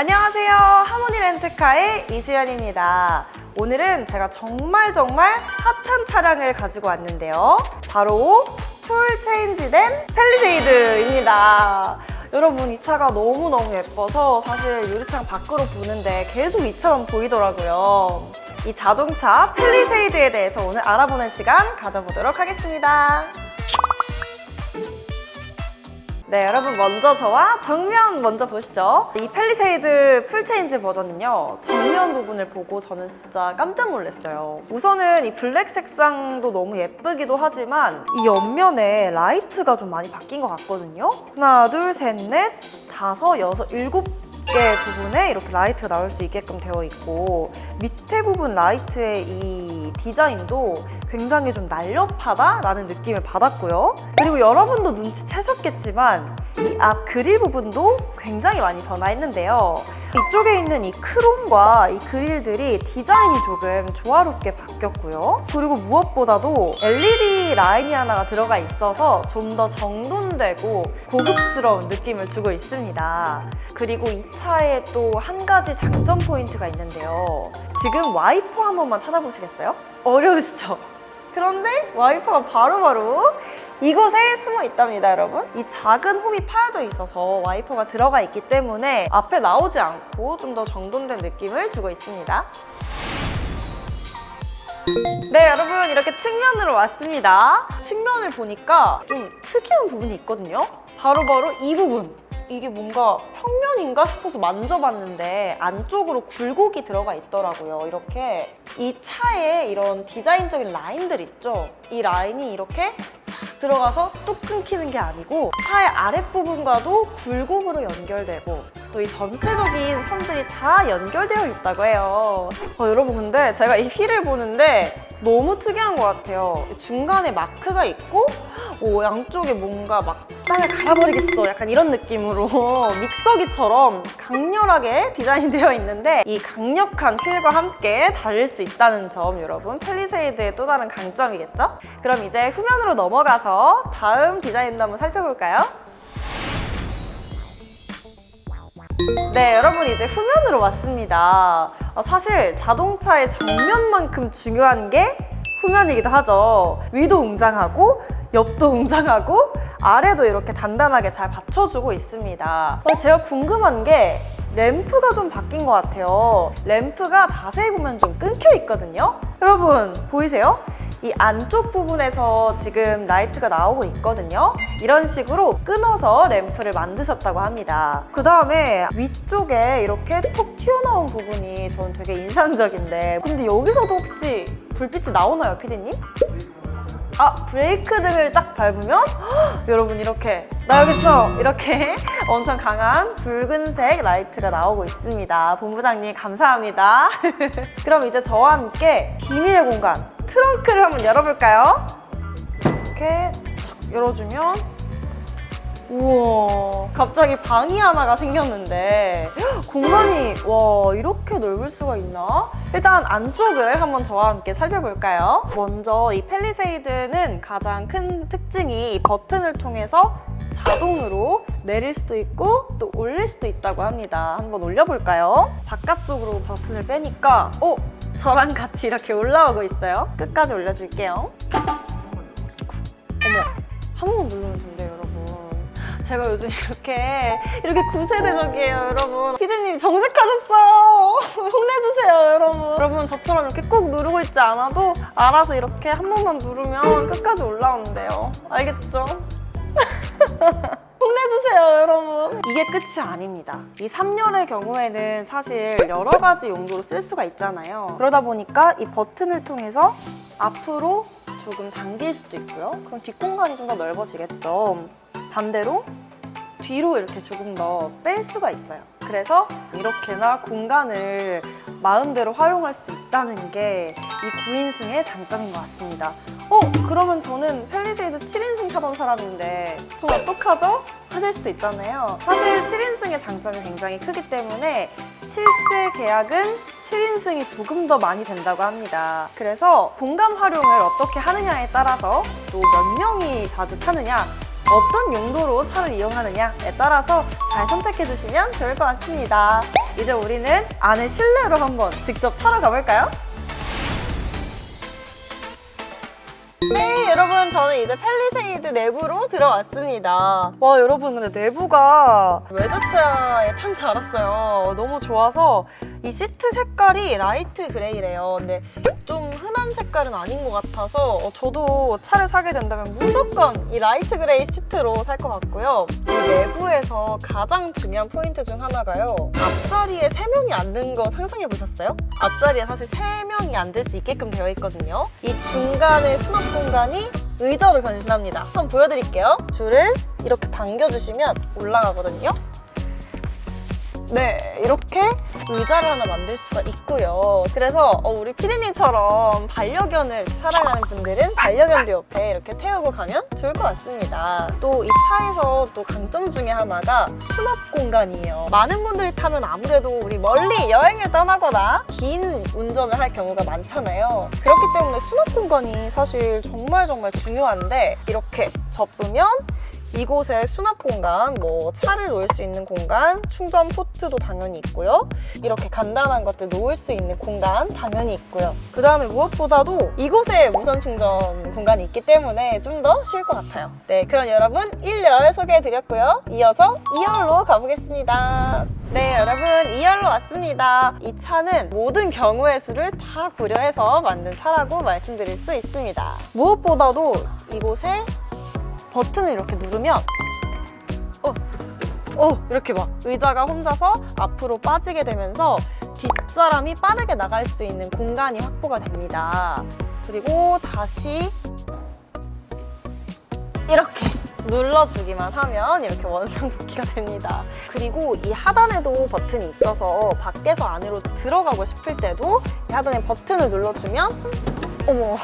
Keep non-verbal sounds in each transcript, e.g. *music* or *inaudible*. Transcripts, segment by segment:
안녕하세요. 하모니 렌트카의 이수연입니다. 오늘은 제가 정말 정말 핫한 차량을 가지고 왔는데요. 바로 풀 체인지된 펠리세이드입니다. 여러분 이 차가 너무너무 예뻐서 사실 유리창 밖으로 보는데 계속 이처럼 보이더라고요. 이 자동차 펠리세이드에 대해서 오늘 알아보는 시간 가져보도록 하겠습니다. 네, 여러분 먼저 저와 정면 먼저 보시죠. 이 펠리세이드 풀체인지 버전은요. 정면 부분을 보고 저는 진짜 깜짝 놀랐어요. 우선은 이 블랙 색상도 너무 예쁘기도 하지만 이 옆면에 라이트가 좀 많이 바뀐 것 같거든요. 하나, 둘, 셋, 넷, 다섯, 여섯, 일곱 개 부분에 이렇게 라이트가 나올 수 있게끔 되어 있고 밑에 부분 라이트의 이 디자인도 굉장히 좀 날렵하다라는 느낌을 받았고요. 그리고 여러분도 눈치채셨겠지만 이 앞 그릴 부분도 굉장히 많이 변화했는데요. 이쪽에 있는 이 크롬과 이 그릴들이 디자인이 조금 조화롭게 바뀌었고요. 그리고 무엇보다도 LED 라인이 하나가 들어가 있어서 좀 더 정돈되고 고급스러운 느낌을 주고 있습니다. 그리고 이 차에 또한 가지 장점 포인트가 있는데요. 지금 와이퍼 한 번만 찾아보시겠어요? 어려우시죠? 그런데 와이퍼가 바로 바로 이곳에 숨어 있답니다, 여러분. 이 작은 홈이 파여져 있어서 와이퍼가 들어가 있기 때문에 앞에 나오지 않고 좀 더 정돈된 느낌을 주고 있습니다. 네, 여러분 이렇게 측면으로 왔습니다. 측면을 보니까 좀 특이한 부분이 있거든요. 바로바로 이 부분. 이게 뭔가 평면인가 싶어서 만져봤는데 안쪽으로 굴곡이 들어가 있더라고요. 이렇게 이 차에 이런 디자인적인 라인들 있죠? 이 라인이 이렇게 싹 들어가서 뚝 끊기는 게 아니고 차의 아랫부분과도 굴곡으로 연결되고 또이 전체적인 선들이 다 연결되어 있다고 해요. 어, 여러분 근데 제가 이 휠을 보는데 너무 특이한 것 같아요. 중간에 마크가 있고 오, 양쪽에 뭔가 막 땅을 갈아버리겠어 약간 이런 느낌으로 *laughs* 믹서기처럼 강렬하게 디자인되어 있는데 이 강력한 휠과 함께 달릴 수 있다는 점 여러분 펠리세이드의 또 다른 강점이겠죠? 그럼 이제 후면으로 넘어가서 다음 디자인도 한번 살펴볼까요? 네, 여러분 이제 후면으로 왔습니다. 어, 사실 자동차의 정면만큼 중요한 게 후면이기도 하죠. 위도 웅장하고 옆도 웅장하고 아래도 이렇게 단단하게 잘 받쳐주고 있습니다. 어, 제가 궁금한 게 램프가 좀 바뀐 것 같아요. 램프가 자세히 보면 좀 끊겨 있거든요. 여러분 보이세요? 이 안쪽 부분에서 지금 라이트가 나오고 있거든요. 이런 식으로 끊어서 램프를 만드셨다고 합니다. 그 다음에 위쪽에 이렇게 톡 튀어나온 부분이 저는 되게 인상적인데 근데 여기서도 혹시 불빛이 나오나요, 피디님? 아 브레이크 등을 딱 밟으면 헉, *gasps* 여러분 이렇게 나 여기 있어! 이렇게 *laughs* 엄청 강한 붉은색 라이트가 나오고 있습니다. 본부장님 감사합니다. *laughs* 그럼 이제 저와 함께 비밀의 공간 트렁크를 한번 열어볼까요? 이렇게 착 열어주면 우와 갑자기 방이 하나가 생겼는데 헉, *gasps* 공간이 와 이렇게 넓을 수가 있나? 일단 안쪽을 한번 저와 함께 살펴볼까요? 먼저 이 펠리세이드는 가장 큰 특징이 이 버튼을 통해서 자동으로 내릴 수도 있고 또 올릴 수도 있다고 합니다. 한번 올려볼까요? 바깥쪽으로 버튼을 빼니까 어? 저랑 같이 이렇게 올라오고 있어요. 끝까지 올려줄게요. 어머, 한 번만 누르면 여러분. 제가 요즘 이렇게 이렇게 구세대적이에요, 여러분. 피디님이 정색하셨어요. *laughs* 혼내주세요, 여러분. 여러분 저처럼 이렇게 꾹 누르고 있지 않아도 알아서 이렇게 한 번만 누르면 끝까지 올라오는데요. 알겠죠? *laughs* 혼내주세요, 여러분. 이게 끝이 아닙니다. 이 3열의 경우에는 사실 여러 가지 용도로 쓸 수가 있잖아요. 그러다 보니까 이 버튼을 통해서 앞으로 조금 당길 수도 있고요. 그럼 뒷공간이 좀 더 넓어지겠죠. 반대로 뒤로 이렇게 조금 더 뺄 수가 있어요. 그래서 이렇게나 공간을 마음대로 활용할 수 있다는 게 이 9인승의 장점인 것 같습니다. 어? 그러면 저는 펠리세이드 7인승 타던 사람인데 저 어떡하죠? 하실 수도 있잖아요. 사실 7인승의 장점이 굉장히 크기 때문에 실제 계약은 7인승이 조금 더 많이 된다고 합니다. 그래서 공간 활용을 어떻게 하느냐에 따라서 또 몇 명이 자주 타느냐 어떤 용도로 차를 이용하느냐에 따라서 잘 선택해 주시면 좋을 것 같습니다. 이제 우리는 안에 실내로 한번 직접 타러 가볼까요? 네, 여러분 저는 이제 펠리세이드 내부로 들어왔습니다. 와, 여러분 근데 내부가 외제차에 탄 줄 알았어요. 너무 좋아서 이 시트 색깔이 라이트 그레이래요. 근데 좀 흔한 색깔은 아닌 것 같아서 어, 저도 차를 사게 된다면 무조건 이 라이트 그레이 시트로 살 것 같고요. 이 내부에서 가장 중요한 포인트 중 하나가요. 앞자리에 세명이 앉는 거 상상해 보셨어요? 앞자리에 사실 세명이 앉을 수 있게끔 되어 있거든요. 이 중간에 수납 공간이 의자로 변신합니다. 한번 보여드릴게요. 줄을 이렇게 당겨주시면 올라가거든요. 네, 이렇게 의자를 하나 만들 수가 있고요. 그래서 어, 우리 피디님처럼 반려견을 사랑하는 분들은 반려견도 옆에 이렇게 태우고 가면 좋을 것 같습니다. 또 이 차에서 또 강점 중에 하나가 수납 공간이에요. 많은 분들이 타면 아무래도 우리 멀리 여행을 떠나거나 긴 운전을 할 경우가 많잖아요. 그렇기 때문에 수납 공간이 사실 정말 정말 중요한데 이렇게 접으면 이곳에 수납 공간, 뭐 차를 놓을 수 있는 공간, 충전 포트도 당연히 있고요. 이렇게 간단한 것들 놓을 수 있는 공간 당연히 있고요. 그 다음에 무엇보다도 이곳에 무선 충전 공간이 있기 때문에 좀 더 쉬울 것 같아요. 네, 그럼 여러분 1열 소개해드렸고요. 이어서 2열로 가보겠습니다. 네, 여러분 2열로 왔습니다. 이 차는 모든 경우의 수를 다 고려해서 만든 차라고 말씀드릴 수 있습니다. 무엇보다도 이곳에 버튼을 이렇게 누르면 어, 어 이렇게 막 의자가 혼자서 앞으로 빠지게 되면서 뒷사람이 빠르게 나갈 수 있는 공간이 확보가 됩니다. 그리고 다시 이렇게 *laughs* 눌러주기만 하면 이렇게 원상복귀가 됩니다. 그리고 이 하단에도 버튼이 있어서 밖에서 안으로 들어가고 싶을 때도 이 하단에 버튼을 눌러주면 어머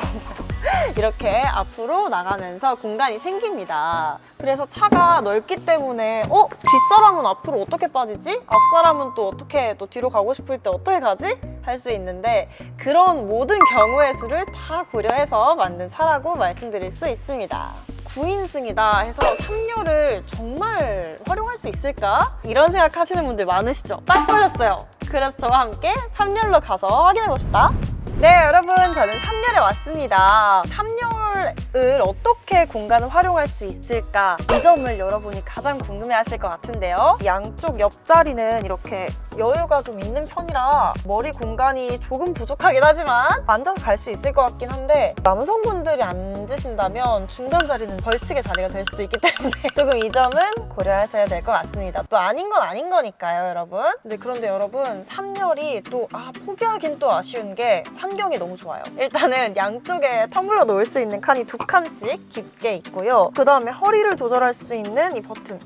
*laughs* 이렇게 앞으로 나가면서 공간이 생깁니다. 그래서 차가 넓기 때문에 어? 뒷사람은 앞으로 어떻게 빠지지? 앞사람은 또 어떻게 또 뒤로 가고 싶을 때 어떻게 가지? 할 수 있는데 그런 모든 경우의 수를 다 고려해서 만든 차라고 말씀드릴 수 있습니다. 9인승이다 해서 3료를 정말 활용할 수 있을까? 이런 생각 하시는 분들 많으시죠? 딱 걸렸어요. 그래서 저와 함께 3열로 가서 확인해 봅시다. 네, 여러분, 저는 3열에 왔습니다. 3열을 어떻게 공간을 활용할 수 있을까? 이 점을 여러분이 가장 궁금해 하실 것 같은데요. 양쪽 옆자리는 이렇게 여유가 좀 있는 편이라 머리 공간이 조금 부족하긴 하지만 앉아서 갈 수 있을 것 같긴 한데 남성분들이 앉으신다면 중간 자리는 벌칙의 자리가 될 수도 있기 *laughs* 때문에 조금 이 점은 고려하셔야 될 것 같습니다. 또 아닌 건 아닌 거니까요, 여러분. 근데 그런데 여러분, 3열이 또 아, 포기하긴 또 아쉬운 게 환경이 너무 좋아요. 일단은 양쪽에 텀블러 놓을 수 있는 칸이 두 칸씩 깊게 있고요. 그 다음에 허리를 조절할 수 있는 이 버튼.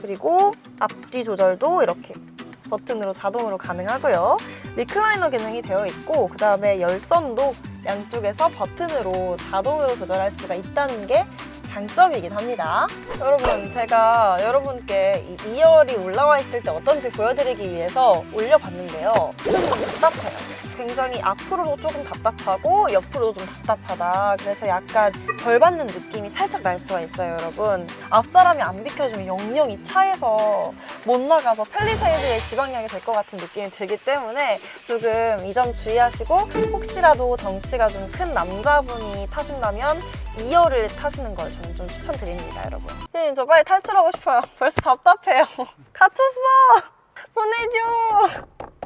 그리고 앞뒤 조절도 이렇게 버튼으로 자동으로 가능하고요. 리클라이너 기능이 되어 있고 그 다음에 열선도 양쪽에서 버튼으로 자동으로 조절할 수가 있다는 게 장점이긴 합니다. 여러분 제가 여러분께 이 2열이 올라와 있을 때 어떤지 보여드리기 위해서 올려봤는데요. 좀 답답해요. 굉장히 앞으로도 조금 답답하고 옆으로도 좀 답답하다. 그래서 약간 벌 받는 느낌이 살짝 날 수가 있어요, 여러분. 앞사람이 안 비켜주면 영영 이 차에서 못 나가서 펠리세이드에 지방량이 될 것 같은 느낌이 들기 때문에 조금 이 점 주의하시고 혹시라도 덩치가 좀 큰 남자분이 타신다면 2열을 타시는 걸 저는 좀 추천드립니다, 여러분. 선생님, 저 빨리 탈출하고 싶어요. *laughs* 벌써 답답해요. *laughs* 갇혔어! 보내줘!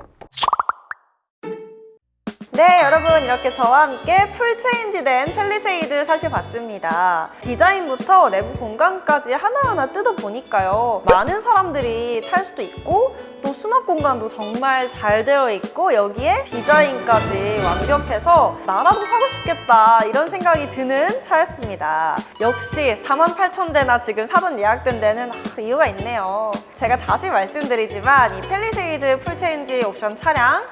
네, 여러분 이렇게 저와 함께 풀 체인지된 펠리세이드 살펴봤습니다. 디자인부터 내부 공간까지 하나하나 뜯어보니까요. 많은 사람들이 탈 수도 있고 또 수납 공간도 정말 잘 되어 있고 여기에 디자인까지 완벽해서 나라도 사고 싶겠다 이런 생각이 드는 차였습니다. 역시 48,000대나 지금 사전 예약된 데는 아, 이유가 있네요. 제가 다시 말씀드리지만 이 펠리세이드 풀 체인지 옵션 차량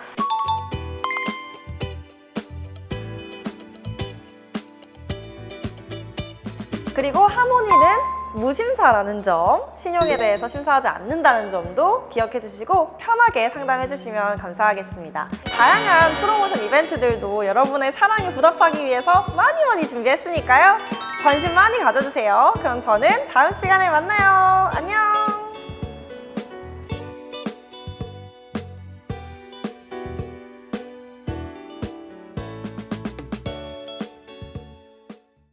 그리고 하모니는 무심사라는 점, 신용에 대해서 심사하지 않는다는 점도 기억해 주시고 편하게 상담해 주시면 감사하겠습니다. 다양한 프로모션 이벤트들도 여러분의 사랑에 보답하기 위해서 많이 많이 준비했으니까요. 관심 많이 가져주세요. 그럼 저는 다음 시간에 만나요. 안녕!